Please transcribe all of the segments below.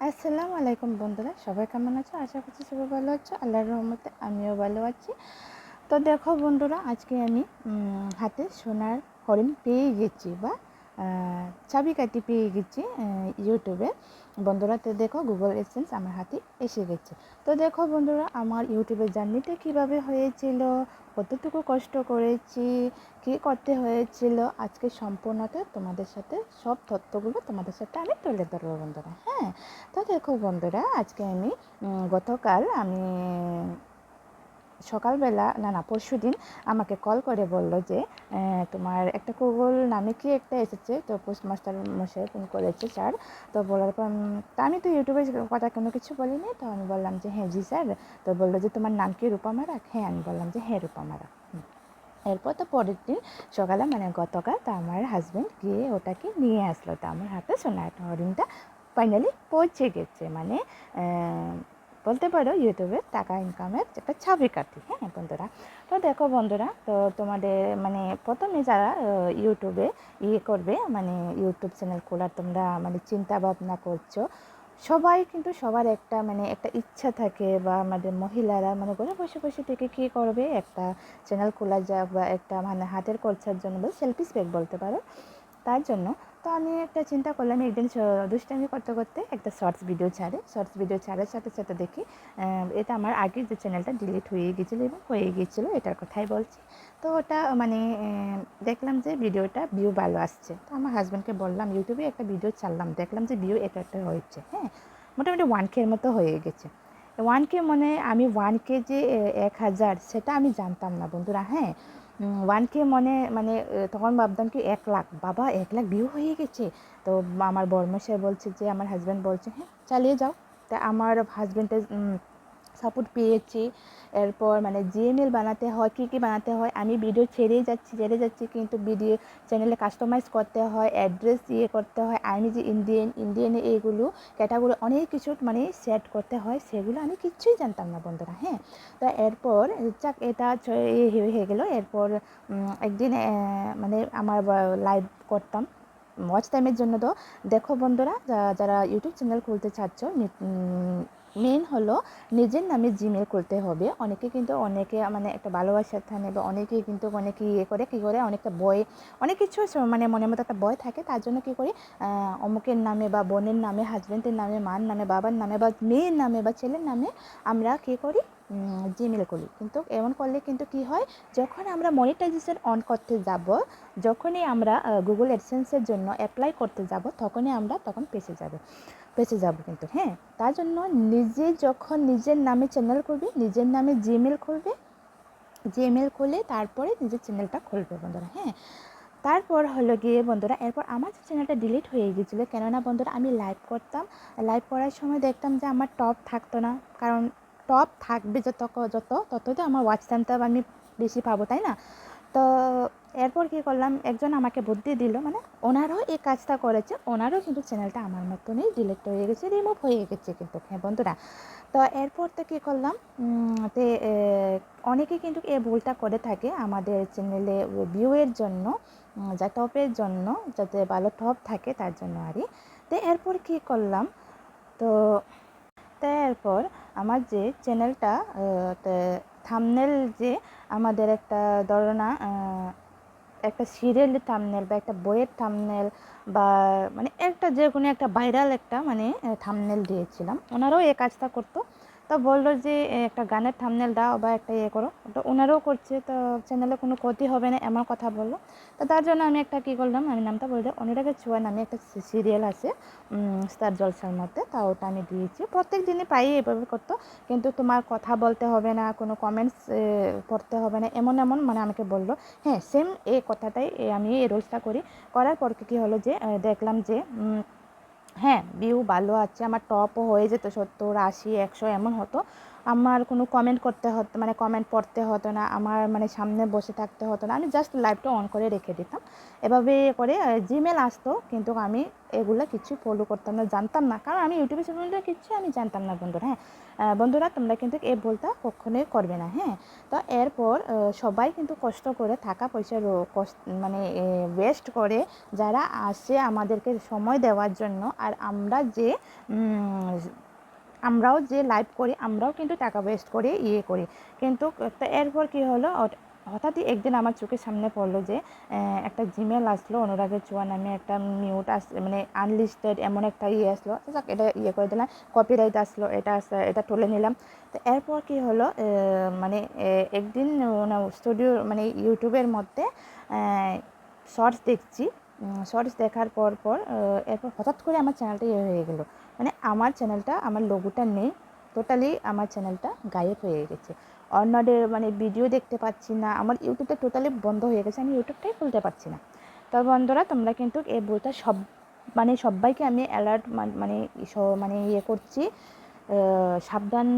আসসালামু আলাইকুম বন্ধুরা, সবাই কেমন আছো? আশা করছি সবাই ভালো আছো। আল্লাহর রহমতে আমিও ভালো আছি। তো দেখো বন্ধুরা, আজকে আমি হাতে সোনার হরিণ পেয়ে গেছি বা আহ, চাবিকাঠি পেয়ে গেছি ইউটিউবে। বন্ধুরা তো দেখো গুগল এসেন্স আমার হাতে এসে গেছে। তো দেখো বন্ধুরা আমার ইউটিউবের জার্নিটা কীভাবে হয়েছিল কতটুকু কষ্ট করেছি কী করতে হয়েছিল আজকে সম্পূর্ণটা তোমাদের সাথে সব তথ্যগুলো তোমাদের সাথে আমি তুলে ধরবো বন্ধুরা হ্যাঁ? তো দেখো বন্ধুরা আজকে আমি গতকাল আমি সকালবেলা, না না, পরশু দিন আমাকে কল করে বলল যে তোমার একটা গুগল নামে কি একটা এসেছে? তো পোস্টমাস্টার মশাই ফোন করেছে, স্যার। তো বলার পর তা আমি তো ইউটিউবের কথা কোনো কিছু বলিনি। তো আমি বললাম যে হ্যাঁ জি, স্যার। তো বলল যে, তোমার নাম কি, রূপা মারাক? হ্যাঁ আমি বললাম যে হ্যাঁ রূপা মারাক। এরপর তো পরের দিন সকালে মানে গতকাল তো আমার হাজব্যান্ড গিয়ে ওটাকে নিয়ে আসলো। তো আমার হাতে সোনার হরিণটা ফাইনালি পৌঁছে গেছে। মানে বলতে পারো ইউটিউবে টাকা ইনকামের একটা ছাবি কাটি হ্যাঁ বন্ধুরা। তো দেখো বন্ধুরা, তো তোমাদের মানে প্রথমে যারা ইউটিউবে ইয়ে করবে মানে ইউটিউব চ্যানেল খোলার তোমরা মানে চিন্তা ভাবনা করছ, সবাই কিন্তু সবার একটা মানে একটা ইচ্ছা থাকে বা আমাদের মহিলারা মানে ঘরে বসে বসে থেকে কী করবে? একটা চ্যানেল খোলা যাক বা একটা মানে হাতের খরচার জন্য বা সেলফি স্পেক বলতে পারো। তার জন্য তো আমি একটা চিন্তা করলাম একদিন দুষ্টামি করতে করতে একটা শর্টস ভিডিও ছাড়ে। শর্টস ভিডিও ছাড়ার সাথে সাথে দেখি এটা আমার আগে যে চ্যানেলটা ডিলিট হয়ে গিয়েছিল এবং হয়ে গিয়েছিল, এটার কথাই বলছি। তো ওটা মানে দেখলাম যে ভিডিওটা ভিউ ভালো আসছে। তো আমার হাজব্যান্ডকে বললাম ইউটিউবে একটা ভিডিও ছাড়লাম। দেখলাম যে ভিউ এটা একটা হয়েছে হ্যাঁ? মোটামুটি ওয়ান কের মতো হয়ে গেছে। ওয়ান কে মানে আমি ওয়ান কে যে এক হাজার, সেটা আমি জানতাম না, বন্ধুরা হ্যাঁ? ওয়ান কে মনে মানে তখন ভাবতাম কি এক লাখ, বাবা, এক লাখ ভিউ হয়ে গেছে। তো আমার বর্মশাই বলছে যে, আমার হাজব্যান্ড বলছে হ্যাঁ চালিয়ে যাও। তা আমার হাজব্যান্ডের সাপোর্ট পেয়েছি। এরপর মানে জিএমএল বানাতে হয়, কী কী বানাতে হয়, আমি ভিডিও ছেড়েই যাচ্ছি, ছেড়ে যাচ্ছি কিন্তু ভিডিও চ্যানেলে কাস্টমাইজ করতে হয় অ্যাড্রেস ইয়ে করতে হয়, আমি যে ইন্ডিয়ান ইন্ডিয়ানে এইগুলো ক্যাটাগরি অনেক কিছু মানে সেট করতে হয়, সেগুলো আমি কিচ্ছুই জানতাম না বন্ধুরা হ্যাঁ। তো এরপর যাক, এটা হয়ে গেলো। এরপর একদিন মানে আমার লাইভ করতাম। ওয়াচ টাইমের জন্য তো। দেখো বন্ধুরা যারা ইউটিউব চ্যানেল খুলতে চাচ্ছ মেন হলো নিজের নামে জিমেল করতে হবে। অনেকে কিন্তু অনেকে মানে একটা ভালোবাসার থানে বা অনেকেই কিন্তু অনেকে ইয়ে করে, কী করে? অনেকটা বই অনেক কিছু মানে মনের মতো একটা বয় থাকে। তার জন্য কী করি? অমুকের নামে বা বোনের নামে হাজব্যান্ডের নামে, মার নামে, বাবার নামে বা মেয়ের নামে বা ছেলের নামে আমরা কী করি? জিমেল করি। কিন্তু এমন করলে কিন্তু কি হয়, যখন আমরা মনিটাইজেশন অন করতে যাব, যখনই আমরা গুগল অ্যাডসেন্সের জন্য অ্যাপ্লাই করতে যাব, তখনই আমরা তখন পেছে যাব পেছে যাব কিন্তু হ্যাঁ? তার জন্য নিজে যখন নিজের নামে চ্যানেল করবে নিজের নামে জিমেল খুলবে জিমেল খুলে তারপরে নিজের চ্যানেলটা খুলবে বন্ধুরা হ্যাঁ? তারপর হলো গিয়ে বন্ধুরা, এরপর আমার যে চ্যানেলটা ডিলিট হয়ে গিয়েছিল, কেননা বন্ধুরা আমি লাইভ করতাম লাইভ করার সময় দেখতাম যে আমার টপ থাকতো না, কারণ টপ থাকবে যত যত, ততই তো আমার ওয়াচ টাইমটা আমি বেশি পাবো, তাই না? তো এরপর কী করলাম, একজন আমাকে বুদ্ধি দিল মানে ওনারও এই কাজটা করেছে, ওনারও কিন্তু চ্যানেলটা আমার মতনই ডিলিট হয়ে গেছে রিমুভ হয়ে গেছে কিন্তু হ্যাঁ বন্ধুরা? তো এরপর তো কী করলাম তে অনেকে কিন্তু এই ভুলটা করে থাকে আমাদের চ্যানেলে ভিউয়ের জন্য যা টপের জন্য, যাতে ভালো টপ থাকে তার জন্য আরই তো এরপর কী করলাম, তো তো এরপর আমার যে চ্যানেলটা থামনেল যে আমাদের একটা ধরো না একটা সিরিয়ালের থামনেল বা একটা বইয়ের থামনেল বা মানে একটা যে কোনো একটা ভাইরাল একটা মানে থামনেল দিয়েছিলাম। ওনারাও এ কাজটা করতো। তো বলল যে একটা গানের থামনেল দাও বা একটা ইয়ে করো। তো ওনারাও করছে, তো চ্যানেলে কোনো ক্ষতি হবে না এমন কথা বলল। তো তার জন্য আমি একটা কী করলাম, আমি নামটা বলে দিই অনুরাগের ছোঁয়া নামে একটা সিরিয়াল আছে স্টার জলসার মধ্যে, তা ওটা আমি দিয়েছি। প্রত্যেক দিনই প্রায়ই এভাবে করতো, কিন্তু তোমার কথা বলতে হবে না, কোনো কমেন্টস পড়তে হবে না, এমন এমন মানে আমাকে বলল। হ্যাঁ সেম এই কথাটাই আমি এই রোলসটা করি। করার পর কী হলো যে দেখলাম যে হ্যাঁ ভিউ ভালো আছে, আমার টপও হয়ে যেত সত্তর, আশি, একশো, এমন হতো। আমার কোনো কমেন্ট করতে হতো মানে কমেন্ট পড়তে হতো না, আমার মানে সামনে বসে থাকতে হতো না। আমি জাস্ট লাইভটা অন করে রেখে দিতাম। এভাবে করে জিমেল আসতো, কিন্তু আমি এগুলো কিছু ফলো করতাম না, জানতাম না। কারণ আমি ইউটিউবে সম্বন্ধে কিছু আমি জানতাম না, বন্ধুরা হ্যাঁ। বন্ধুরা, তোমরা কিন্তু এ ভুলটা কখনোই করবে না হ্যাঁ? তো এরপর সবাই কিন্তু কষ্ট করে থাকা পয়সা মানে ওয়েস্ট করে যারা আসে আমাদেরকে সময় দেওয়ার জন্য, আর আমরা যে আমরাও যে লাইভ করি, আমরাও কিন্তু টাকা ওয়েস্ট করে ইয়ে করি। কিন্তু এরপর কি হলো? হঠাৎই একদিন আমার চোখের সামনে পড়ল যে একটা জিমেল আসলো অনুরাগের চুয়া নামে একটা মিউট আস মানে আনলিস্টেড এমন একটা ইয়ে আসলো। যাক, এটা ইয়ে করে দিলাম কপিরাইট আসলো এটা এটা তুলে নিলাম। তো এরপর কি হলো মানে একদিন স্টুডিও মানে ইউটিউবের মধ্যে শর্টস দেখছি। শর্টস দেখার পর পর এরপর হঠাৎ করে আমার চ্যানেলটা ইয়ে হয়ে গেলো। মানে আমার চ্যানেলটা আমার লোগোটা নেই টোটালি আমার চ্যানেলটা গায়েব হয়ে গেছে। অন্যদের মানে ভিডিও দেখতে পাচ্ছি না। আমার ইউটিউবটা টোটালি বন্ধ হয়ে গেছে, আমি ইউটিউবটাই খুলতে পারছি না। তো বন্ধুরা, তোমরা কিন্তু এই বইটা সব মানে সবাইকে আমি অ্যালার্ট মানে মানে ইয়ে করছি। সাবধান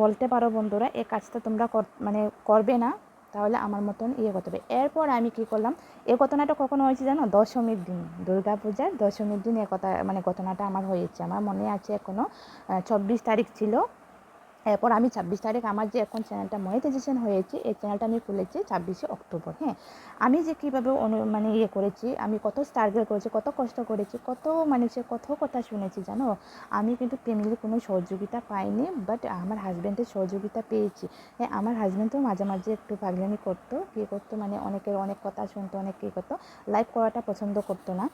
বলতে পারো বন্ধুরা, এই কাজটা তোমরা মানে করবে না, তাহলে আমার মতন ইয়ে করতে হবে। এরপর আমি কি করলাম এই ঘটনাটা কখনো হয়েছে জানো? দশমীর দিন দুর্গা পূজার দশমীর দিন এ কথা মানে ঘটনাটা আমার হয়েছে। আমার মনে আছে এখনও চব্বিশ তারিখ ছিল। এরপর আমি ছাব্বিশ তারিখ আমার যে এখন চ্যানেলটা মনিটাইজেশন হয়েছে, এই চ্যানেলটা আমি খুলেছি ছাব্বিশে অক্টোবর হ্যাঁ। আমি যে কীভাবে অনু মানে ইয়ে করেছি, আমি কত স্ট্রাগল করেছি, কত কষ্ট করেছি, কত মানুষের কত কথা শুনেছি, জানো? আমি কিন্তু ফ্যামিলির কোনো সহযোগিতা পাইনি বাট আমার হাজব্যান্ডের সহযোগিতা পেয়েছি। হ্যাঁ আমার হাজব্যান্ডও মাঝে মাঝে একটু পাগলামি করতো, কী করতো মানে অনেকের অনেক কথা শুনতো, অনেক কী করতো লাইভ করাটা পছন্দ করতো না।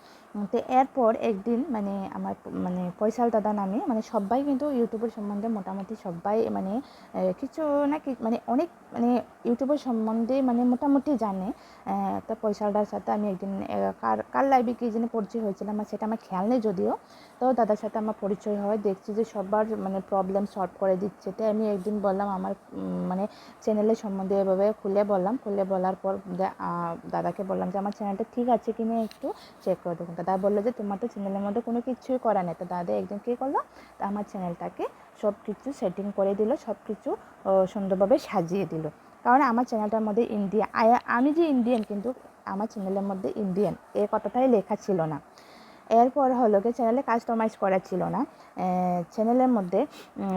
তো এরপর একদিন মানে আমার মানে ফয়সাল দাদা নামে মানে সবাই কিন্তু ইউটিউবের সম্বন্ধে মোটামুটি সবাই মানে কিছু না কি মানে অনেক মানে ইউটিউবের সম্বন্ধে মানে মোটামুটি জানে। তো ফয়সালদার সাথে আমি একদিন কার কার লাইভে কী জন্য পরিচয় হয়েছিল আমার সেটা আমার খেয়াল নেই যদিও। তো দাদার সাথে আমার পরিচয় হয়, দেখছি যে সবার মানে প্রবলেম সলভ করে দিচ্ছে। তো আমি একদিন বললাম আমার মানে চ্যানেলের সম্বন্ধে এভাবে খুলে বললাম। খুলে বলার পর দাদাকে বললাম যে আমার চ্যানেলটা ঠিক আছে কি না একটু চেক করে দেখুন। দাদা বলল যে তোমার তো চ্যানেলের মধ্যে কোনো কিছুই করা নেই। তো দাদা একদিন কী করল? আমার চ্যানেলটাকে সব কিছু সেটিং করে দিল সব কিছু সুন্দরভাবে সাজিয়ে দিল। কারণ আমার চ্যানেলটার মধ্যে ইন্ডিয়া আমি যে ইন্ডিয়ান কিন্তু আমার চ্যানেলের মধ্যে ইন্ডিয়ান এই কথাটাই লেখা ছিল না। এরপর হলো কি চ্যানেলে কাস্টমাইজ করা ছিল না। চ্যানেলের মধ্যে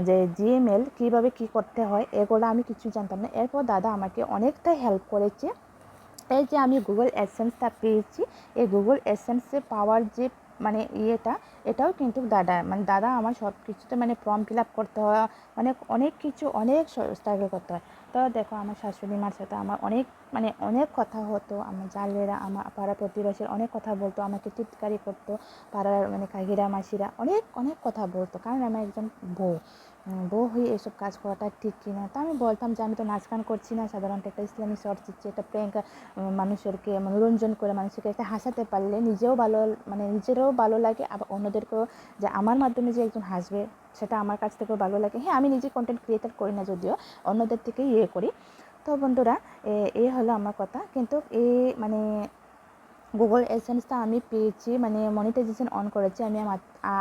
যে জিএমএল কীভাবে কী করতে হয়, এগুলো আমি কিছু জানতাম না। এরপর দাদা আমাকে অনেকটাই হেল্প করেছে। এই যে আমি গুগল এসেন্সটা পেয়েছি। এই গুগল এসেন্সে পাওয়ার যে মানে ইয়েটা, এটাও কিন্তু দাদা মানে দাদা আমার সব কিছুতে মানে ফর্ম ফিল আপ করতে হয় অনেক অনেক কিছু, অনেক স্ট্রাগল করতে হয়। তো দেখো, আমার শাশুড়ি মার সাথে আমার অনেক মানে অনেক কথা হতো, আমার জালেরা, আমার পাড়া প্রতিবেশীর অনেক কথা বলতো, আমাকে চিৎকারি করতো, পাড়ার মানে কাকিরা, মাসিরা অনেক অনেক কথা বলতো, কারণ আমি একজন বউ। বউ হয়ে এসব কাজ করাটা ঠিক কিনা? তো আমি বলতাম যে, আমি তো নাচ গান করছি না, সাধারণত একটা ইসলামী শর্ট দিচ্ছি, একটা প্র্যাঙ্ক মানুষেরকে মনোরঞ্জন করে মানুষকে একটা হাসাতে পারলে নিজেও ভালো মানে নিজেরও ভালো লাগে, আবার অন্যদেরকেও যে আমার মাধ্যমে যে একজন হাসবে, সেটা আমার কাছ থেকেও ভালো লাগে। হ্যাঁ আমি নিজে কন্টেন্ট ক্রিয়েটার করি না যদিও, অন্যদের থেকে ইয়ে করি। তো বন্ধুরা, এ- হলো আমার কথা। কিন্তু এই মানে গুগল এসেন্সটা আমি পেয়েছি মানে মনিটাইজেশন অন করেছি আমি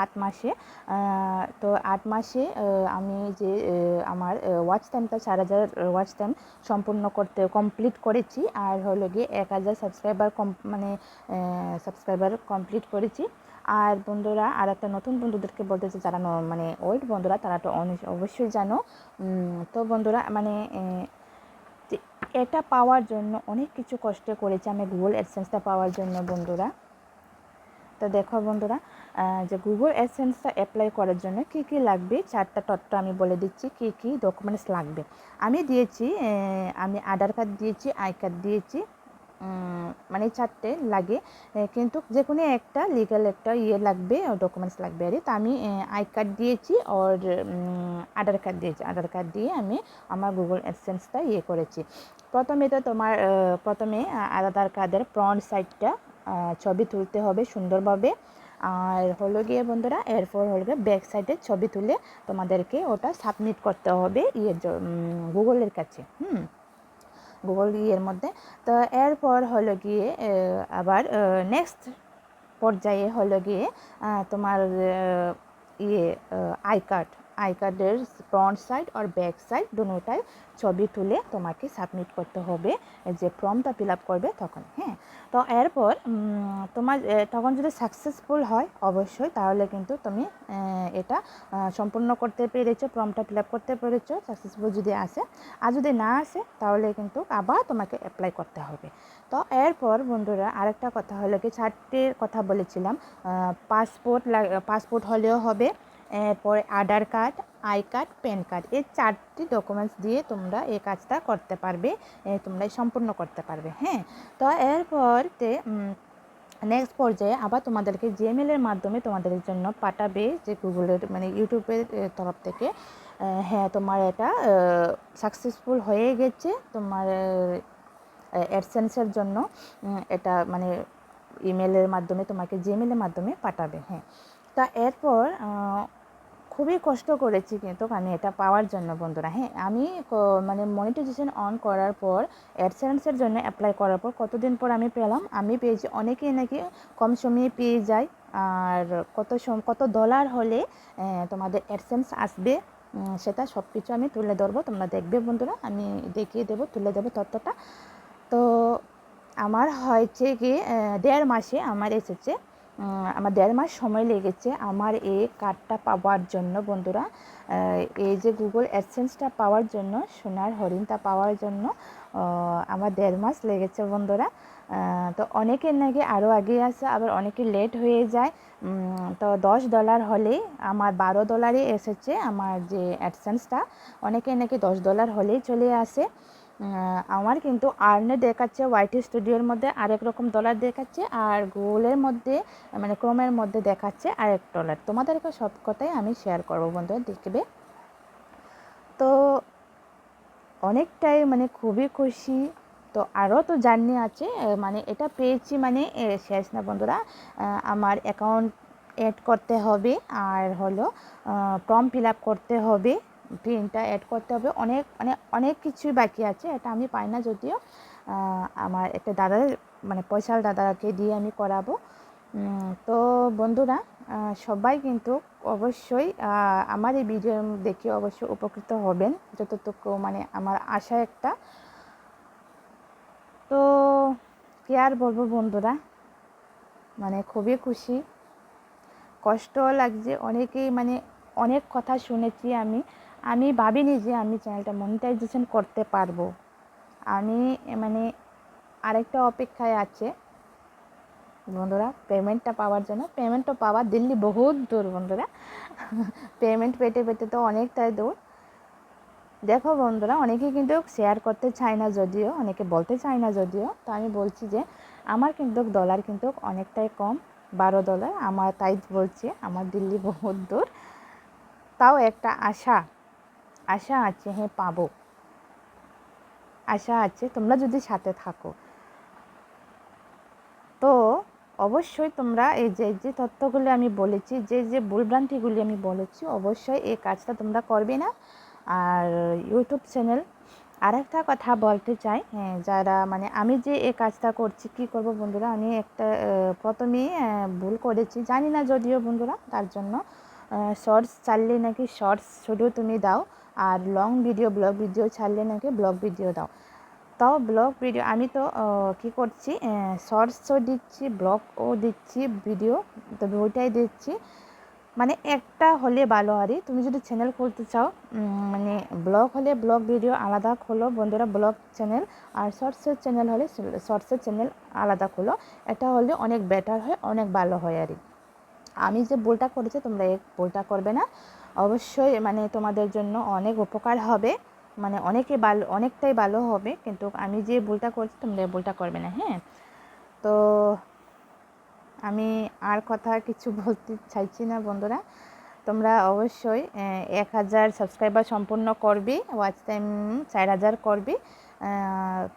আট মাসে। তো আট মাসে আমি যে আমার ওয়াচ টাইমটা চার হাজার ওয়াচ টাইম সম্পূর্ণ করতে কমপ্লিট করেছি। আর হলো গিয়ে এক হাজার সাবস্ক্রাইবার কম মানে সাবস্ক্রাইবার কমপ্লিট করেছি। আর বন্ধুরা, আর একটা নতুন বন্ধুদেরকে বলতেছি যারা মানে ওল্ড বন্ধুরা, তারা তো অবশ্যই জানো। তো বন্ধুরা মানে যে এটা পাওয়ার জন্য অনেক কিছু কষ্ট করেছি। আমি গুগল অ্যাডসেন্সটা পাওয়ার জন্য বন্ধুরা। তো দেখো বন্ধুরা যে গুগল অ্যাডসেন্সটা অ্যাপ্লাই করার জন্য কি কি লাগবে? চারটা তত্ত্ব আমি বলে দিচ্ছি, কি কি ডকুমেন্টস লাগবে। আমি দিয়েছি আমি আধার কার্ড দিয়েছি আই কার্ড দিয়েছি মানে চারটে লাগে। কিন্তু যে কোনো একটা লিগাল একটা ইয়ে লাগবে ডকুমেন্টস লাগবে আর। তো আমি আই কার্ড দিয়েছি ওর আধার কার্ড দিয়েছি। আধার কার্ড দিয়ে আমি আমার গুগল অ্যাডসেন্সটা ইয়ে করেছি। প্রথমে তো তোমার প্রথমে আধার কার্ডের ফ্রন্ট সাইডটা ছবি তুলতে হবে সুন্দরভাবে। আর হলো গিয়ে বন্ধুরা, এরপর হলো গিয়ে ব্যাক সাইডে ছবি তুলে তোমাদেরকে ওটা সাবমিট করতে হবে ইয়ের গুগলের কাছে। হুম? গুগল ইয়ের মধ্যে। তো এরপর হলো গিয়ে আবার নেক্সট পর্যায়ে হলো গিয়ে তোমার ইয়ে আই কার্ড আই কার্ডের ফ্রন্ট সাইড আর ব্যাক সাইড দুটাই ছবি তুলে তোমাকে সাবমিট করতে হবে। যে ফর্মটা ফিল আপ করবে তখন হ্যাঁ? তো এরপর তোমার তখন যদি সাকসেসফুল হয়, অবশ্যই তাহলে কিন্তু তুমি এটা সম্পূর্ণ করতে পেরেছ, ফর্মটা ফিল আপ করতে পেরেছ সাকসেসফুল যদি আসে। আর যদি না আসে, তাহলে কিন্তু আবার তোমাকে অ্যাপ্লাই করতে হবে। তো এরপর বন্ধুরা, আরেকটা কথা হলো কি চারটির কথা বলেছিলাম পাসপোর্ট পাসপোর্ট হলেও হবে। এরপরে Aadhaar card, I card, PAN card. এই চারটি ডকুমেন্টস দিয়ে তোমরা এই কাজটা করতে পারবে তোমরা সম্পূর্ণ করতে পারবে হ্যাঁ? তো এরপর তে নেক্সট পর্যায়ে আবার তোমাদেরকে জিমেলের মাধ্যমে তোমাদের জন্য পাঠাবে যে গুগলের মানে ইউটিউবের তরফ থেকে। হ্যাঁ তোমার এটা সাকসেসফুল হয়ে গেছে। তোমার অ্যাডসেন্সের জন্য এটা মানে ইমেলের মাধ্যমে, তোমাকে জিমেলের মাধ্যমে পাঠাবে হ্যাঁ? তা এরপর খুবই কষ্ট করেছি কিন্তু আমি এটা পাওয়ার জন্য বন্ধুরা। হ্যাঁ আমি মানে মনিটাইজেশন অন করার পর অ্যাডসেন্সের জন্য অ্যাপ্লাই করার পর কতদিন পর আমি পেলাম, আমি পেয়েছি অনেকেই নাকি কম সময়ে পেয়ে যায়, আর কত সম, কত ডলার হলে তোমাদের অ্যাডসেন্স আসবে সেটা সব কিছু আমি তুলে ধরবো, তোমরা দেখবে বন্ধুরা, আমি দেখিয়ে দেবো, তুলে দেবো তথ্যটা। তো আমার হয়েছে কি দেড় মাসে আমার এসেছে আমার দেড় মাস সময় লেগেছে আমার এই কার্ডটা পাওয়ার জন্য, বন্ধুরা। এই যে গুগল অ্যাডসেন্সটা পাওয়ার জন্য, সোনার হরিণটা পাওয়ার জন্য আমার দেড় মাস লেগেছে, বন্ধুরা। তো অনেকের নাকি আরও আগে আসে, আবার অনেকে লেট হয়ে যায়। তো দশ ডলার হলে আমার বারো ডলারে এসেছে আমার যে অ্যাডসেন্সটা অনেকে নাকি দশ ডলার হলেই চলে আসে। আমার কিন্তু আর্নে দেখাচ্ছে ওয়াইটি স্টুডিওর মধ্যে আরেক রকম ডলার দেখাচ্ছে আর গুগলের মধ্যে মানে ক্রোমের মধ্যে দেখাচ্ছে আরেক ডলার তোমাদেরকে সব কথাই আমি শেয়ার করব বন্ধুরা, দেখবে? তো অনেকটাই মানে খুবই খুশি। তো আরও তো জার্নি আছে মানে এটা পেয়েছি মানে শেষ না বন্ধুরা। আমার অ্যাকাউন্ট অ্যাড করতে হবে আর হলো ফর্ম ফিল আপ করতে হবে। প্রিন্টটা অ্যাড করতে হবে। অনেক মানে অনেক কিছুই বাকি আছে। এটা আমি পাই না যদিও। আমার একটা দাদা মানে পয়সার দাদাকে দিয়ে আমি করাবো। তো বন্ধুরা সবাই কিন্তু অবশ্যই আমার এই ভিডিও দেখে অবশ্যই উপকৃত হবেন। যতটুকু মানে আমার আশা একটা। তো কি আর বলব বন্ধুরা? মানে খুবই খুশি। কষ্ট লাগছে। অনেকেই মানে অনেক কথা শুনেছি আমি। আমি ভাবিনি যে আমি চ্যানেলটা মনিটাইজেশন করতে পারব। আমি মানে আরেকটা অপেক্ষায় আছে। বন্ধুরা পেমেন্টটা পাওয়ার জন্য পেমেন্টটা পাওয়া দিল্লি বহুত দূর বন্ধুরা। পেমেন্ট পেতে পেতে তো অনেকটাই দূর। দেখো বন্ধুরা, অনেকে কিন্তু শেয়ার করতে চায় না যদিও, অনেকে বলতে চায় না যদিও। তো আমি বলছি যে, আমার কিন্তু ডলার কিন্তু অনেকটাই কম, বারো ডলার আমার তাই বলছি, আমার দিল্লি বহুত দূর। তাও একটা আশা। আশা আছে হ্যাঁ পাবো। আশা আছে তোমরা যদি সাথে থাকো। তো অবশ্যই তোমরা এই যে যে তথ্যগুলি আমি বলেছি যে যে ভুলভ্রান্তিগুলি আমি বলেছি অবশ্যই এই কাজটা তোমরা করবে না। আর ইউটিউব চ্যানেল আর একটা কথা বলতে চাই হ্যাঁ, যারা মানে আমি যে এই কাজটা করছি কি করব বন্ধুরা? আমি একটা আহ, প্রথমেই ভুল করেছি। জানি না যদিও বন্ধুরা তার জন্য শর্টস ছাড়লে নাকি শর্টস শুধু তুমি দাও। আর লং ভিডিও ব্লগ ভিডিও ছাড়লে নাকি ব্লগ ভিডিও দাও। তাও ব্লগ ভিডিও আমি তো কি করছি শর্টসও দিচ্ছি ব্লগও দিচ্ছি ভিডিও তো ওইটাই দিচ্ছি। মানে একটা হলে ভালো আরই। তুমি যদি চ্যানেল খুলতে চাও মানে ব্লগ হলে ব্লগ ভিডিও আলাদা খোলো। বন্ধুরা ব্লগ চ্যানেল আর শর্টসের চ্যানেল হলে শর্টসের চ্যানেল আলাদা খোলো। এটা হলে অনেক বেটার হয়, অনেক ভালো হয় আরই। আমি যে ভুলটা করেছি, তোমরা এই ভুলটা করবে না। অবশ্যই মানে তোমাদের জন্য অনেক উপকার হবে। মানে অনেকে ভালো অনেকটাই ভালো হবে, কিন্তু আমি যে ভুলটা করছি তোমরা ভুলটা করবে না হ্যাঁ? তো আমি আর কথা কিছু বলতে চাইছি না, বন্ধুরা। তোমরা অবশ্যই এক হাজার সাবস্ক্রাইবার সম্পূর্ণ করবে ওয়াচ টাইম চার হাজার করবে।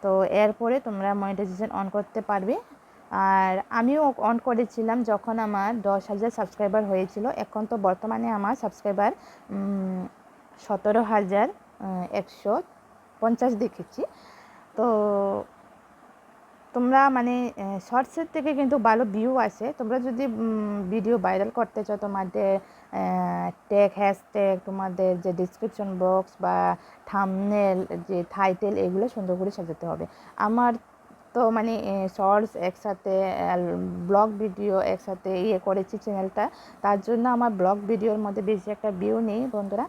তো এরপরে তোমরা মনিটাইজেশন অন করতে পারবে। আর আমিও অন করেছিলাম যখন আমার দশ হাজার সাবস্ক্রাইবার হয়েছিল। এখন তো বর্তমানে আমার সাবস্ক্রাইবার সতেরো হাজার একশো পঞ্চাশ দেখেছি। তো তোমরা মানে শর্টসের থেকে কিন্তু ভালো ভিউ আসে। তোমরা যদি ভিডিও ভাইরাল করতে চাও তোমাদের ট্যাগ হ্যাশট্যাগ তোমাদের যে ডিসক্রিপশন বক্স বা থামনেল যে থাইটেল এগুলো সুন্দর করে সাজাতে হবে। আমার তো মানে শর্টস একসাথে ব্লগ ভিডিও একসাথে ইয়ে করেছি চ্যানেলটা। তার জন্য আমার ব্লগ ভিডিওর মধ্যে বেশি একটা ভিউ নেই, বন্ধুরা।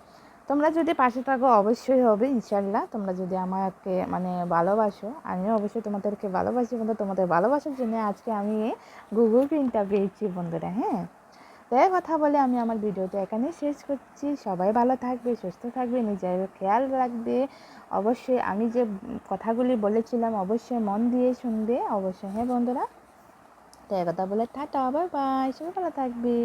তোমরা যদি পাশে থাকো, অবশ্যই হবে ইনশাল্লাহ তোমরা যদি আমাকে মানে ভালোবাসো, আমিও অবশ্যই তোমাদেরকে ভালোবাসি বন্ধু তোমাদের ভালোবাসার জন্য আজকে আমি গুগল প্রিন্টটা পেয়েছি বন্ধুরা হ্যাঁ? তাই কথা বলে আমি আমার ভিডিওটা এখানে শেষ করছি। সবাই ভালো থাকবে, সুস্থ থাকবে, নিজের খেয়াল রাখবে। অবশ্যই আমি যে কথাগুলি বলেছিলাম অবশ্যই মন দিয়ে শুনবে। অবশ্যই হ্যাঁ বন্ধুরা? তাই কথা বলে টাটা আবার বাই, সবাই ভালো থাকবে।